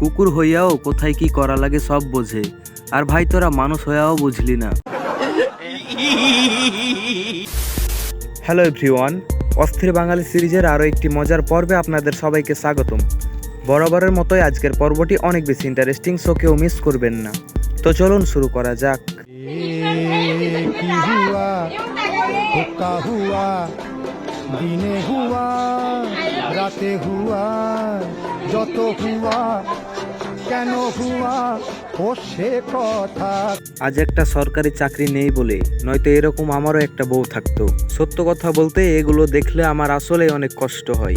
কুকুর হইয়াও কোথায় কি করা লাগে সব বোঝে, আর ভাই তোরা মানুষ হইয়াও বুঝলি না। হ্যালো এভরিওয়ান অস্থির বাঙালি সিরিজের আরও একটি মজার পর্বে আপনাদের সবাইকে স্বাগতম। বরাবরের মতোই আজকের পর্বটি অনেক বেশি ইন্টারেস্টিং সো কেউ মিস করবেন না। তো চলুন শুরু করা যাক। দিনে হুয়া রাতে হুয়া যত হুয়া কেন হুয়া ও সে কথা আজ একটা সরকারি চাকরি নেই বলে, নয়তো এরকম আমারও একটা বউ থাকতো। সত্য কথা বলতে, এগুলো দেখলে আমার আসলে অনেক কষ্ট হয়।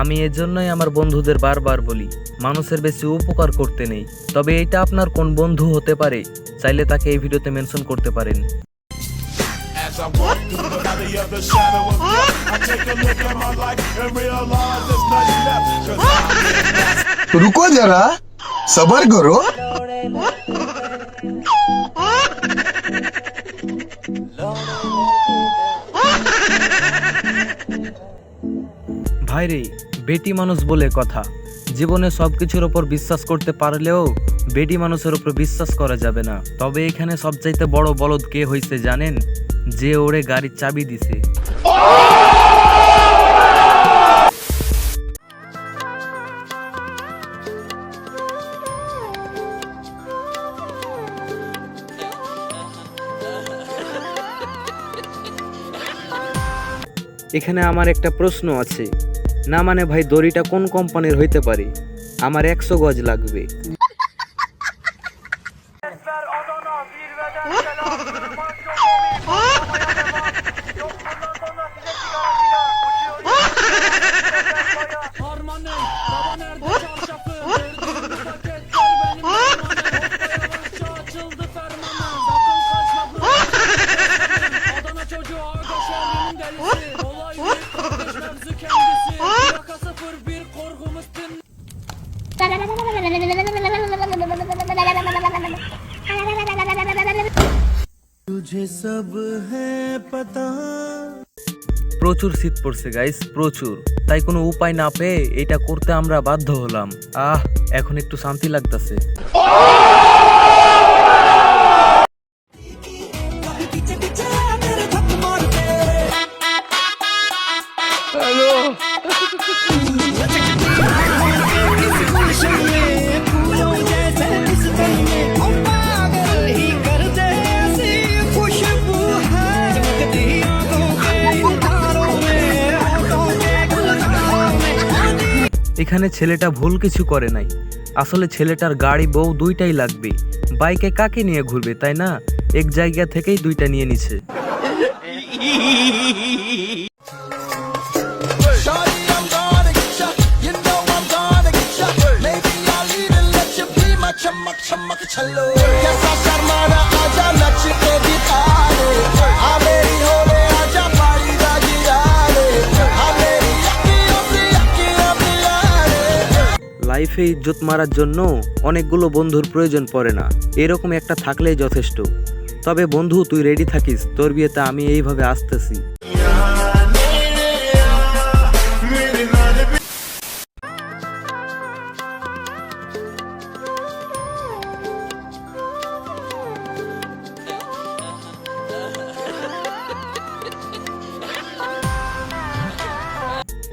আমি এজন্যই আমার বন্ধুদের বারবার বলি মানুষের বেশি উপকার করতে নেই তবে এটা আপনার কোন বন্ধু হতে পারে চাইলে তাকে এই ভিডিওতে মেনশন করতে পারেন As I walk through the valley of the shadow of death, I take a look at my life and realize there's nothing left. 'Cause I रुको जरा सबर करो ভাইরে বেটি মানুষ বলে কথা। জীবনে সবকিছুর ওপর বিশ্বাস করতে পারলেও বেটি মানুষের উপর বিশ্বাস করা যাবে না। তবে এখানে সবচাইতে বড় বলদ কে হইছে জানেন? যে ওরে গাড়ির চাবি দিছে। এখানে আমার একটা প্রশ্ন আছে। না মানে ভাই দড়িটা কোন কোম্পানির হইতে পারে? আমার একশো গজ লাগবে। প্রচুর শীত পড়ছে গাইস প্রচুর। তাই কোনো উপায় না পেয়ে এটা করতে আমরা বাধ্য হলাম। আহ, এখন একটু শান্তি লাগতাছে। এখানে ছেলেটা ভুল কিছু করে নাই। আসলে ছেলেটার গাড়ি বউ দুইটাই লাগবে। বাইকে কাকে নিয়ে ঘুরবে তাই না? এক জায়গা থেকেই দুইটা নিয়ে নিছে। Shawty, লাইফে ইজ্জত মারার জন্য অনেকগুলো বন্ধুর প্রয়োজন পড়ে না। এরকম একটা থাকলেই যথেষ্ট। তবে বন্ধু, তুই রেডি থাকিস। তোর বিয়েতে আমি এইভাবে আসতেছি।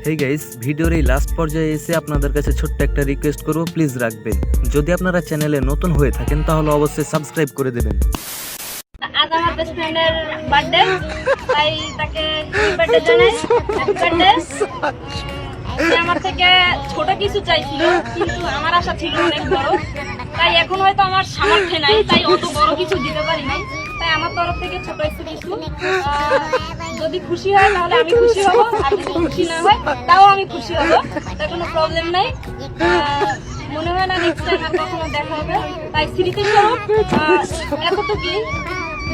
হেই গাইস ভিডিওর এই লাস্ট পর্যায়ে এসে আপনাদের কাছে ছোট্ট একটা রিকোয়েস্ট করব প্লিজ রাখবেন। যদি আপনারা চ্যানেলে নতুন হয়ে থাকেন, তাহলে অবশ্যই সাবস্ক্রাইব করে দেবেন। আমার থেকে ছোট কিছু চাইছিল, কিন্তু আমার আশা ছিল অনেক বড়। তাই এখন হয়তো আমার সামর্থ্য নাই, তাই অত বড় কিছু দিতে পারি নাই। তাই আমার তরফ থেকে ছোট একটু কিছু যদি খুশি হয়, তাহলে আমি খুশি হব। আর যদি খুশি না হয়, তাও আমি খুশি হব। তার কোনো প্রবলেম নাই। মনে হয় না নেক্সট টাইম আর কখনো দেখা হবে। তাই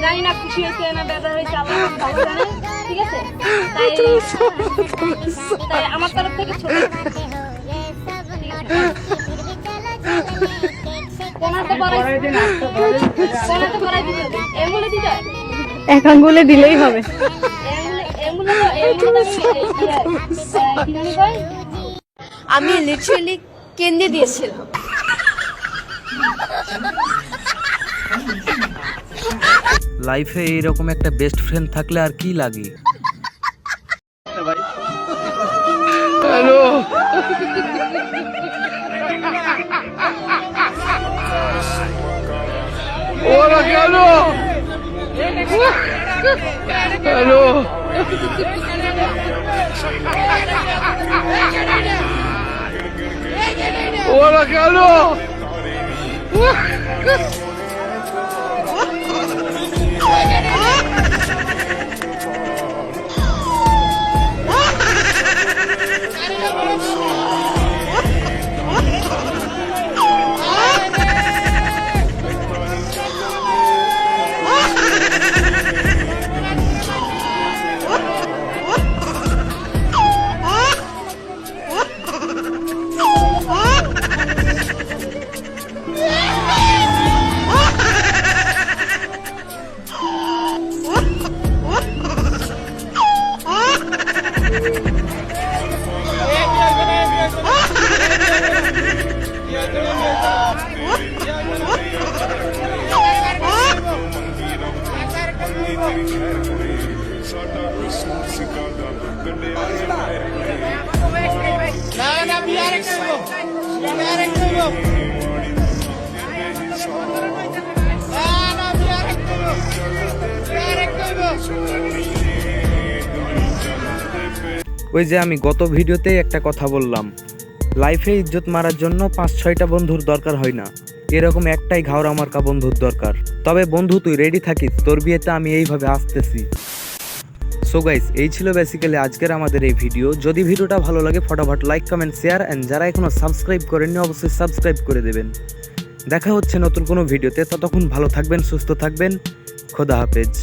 জানি না খুশি হয়েছে না বেজার হয়েছে, আল্লাহ ভালো জানে। ঠিক আছে? তাই তাই আমার তরফ থেকে ছোট এক আঙ্গুলে দিলেই হবে। আমি লিটারালি কেন্দ্রে দিয়েছিলাম। লাইফে এরকম একটা বেস্ট ফ্রেন্ড থাকলে আর কি লাগে? হ্যালো ওরা কেন হ্যালো ওরা কেন ওই যে আমি গত ভিডিওতেই একটা কথা বললাম। লাইফে ইজ্জত মারার জন্য পাঁচ, ছয়টা বন্ধুর দরকার হয় না। এরকম একটাই ঘাওড়া মার্কা বন্ধুর দরকার। তবে বন্ধু, তুই রেডি থাকিস? তোর বিয়েতে আমি এইভাবে আসতেছি। সো গাইস এই ছিল বেসিক্যালি আজকের আমাদের এই ভিডিও যদি ভিডিওটা ভালো লাগে, ফটাফট লাইক কমেন্ট শেয়ার অ্যান্ড যারা এখনও সাবস্ক্রাইব করেননি, অবশ্যই সাবস্ক্রাইব করে দেবেন। দেখা হচ্ছে নতুন কোনো ভিডিওতে ততক্ষণ ভালো থাকবেন, সুস্থ থাকবেন। খোদা হাফেজ।